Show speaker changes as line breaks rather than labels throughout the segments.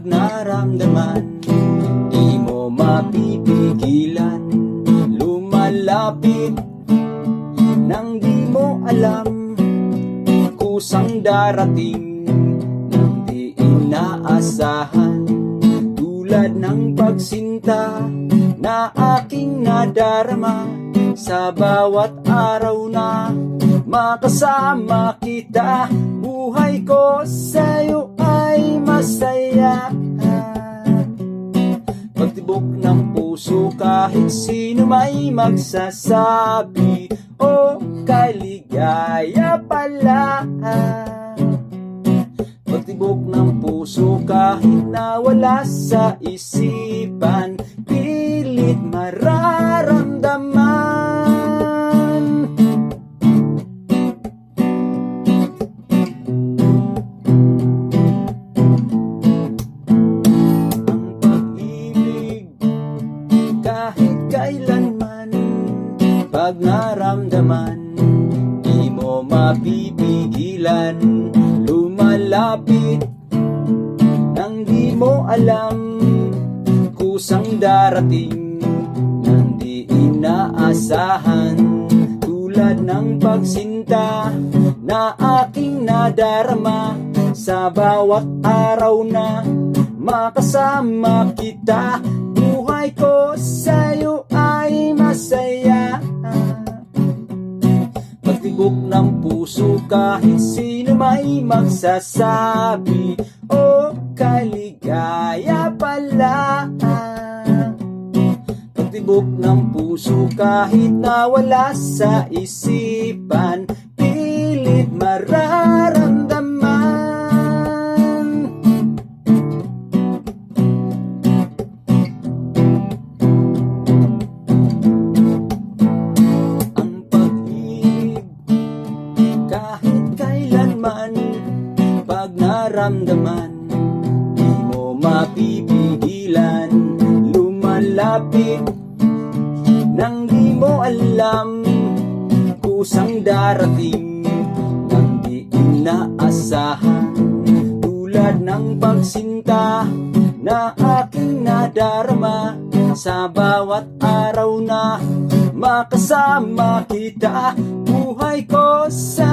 naramdaman Di mo mapipigilan. Lumalapit Nang di mo alam Kusang darating Nang di inaasahan. Tulad ng pagsinta Na aking nadarama Sa bawat araw na Makasama kita Buhay ko sa'yo ay masaya. Pagtibok ng puso kahit sino may magsasabi O kaligaya pala. Pagtibok ng puso kahit nawala sa isipan Pilit mararamdaman Pag naramdaman Di mo mapipigilan. Lumalapit Nang di mo alam Kusang darating Nang di inaasahan. Tulad ng pagsinta Na aking nadarama Sa bawat araw na Makasama kita Buhay ko sa'yo kahit sino may magsasabi O kaligaya pala. Pagtibok ng puso kahit nawala sa isipan Pilit mararamdaman naramdaman Di mo mapipigilan Lumalapit Nang di mo alam Kusang darating. Nang di inaasahan Tulad ng pagsinta Na aking nadarama. Sa bawat araw na Makasama kita Buhay ko sa'yo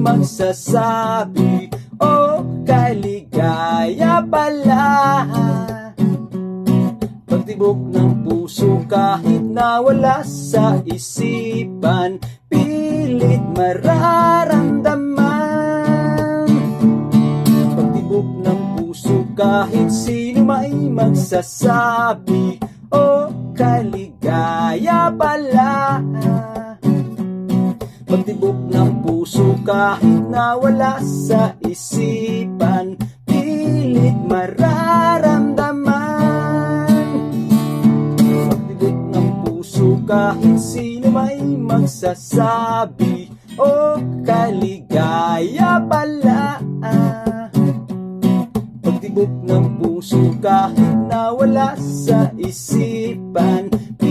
magsasabi. O kaligaya pala. Pagtibok ng puso kahit nawala sa isipan Pilit mararamdaman. Pagtibok ng puso kahit sino may magsasabi. O kaligaya Pagtibok ng puso kahit nawala sa isipan Pilit mararamdaman. Pagtibok ng puso kahit sino may magsasabi? O kaligaya pala Pagtibok ng puso kahit nawala sa isipan Pilit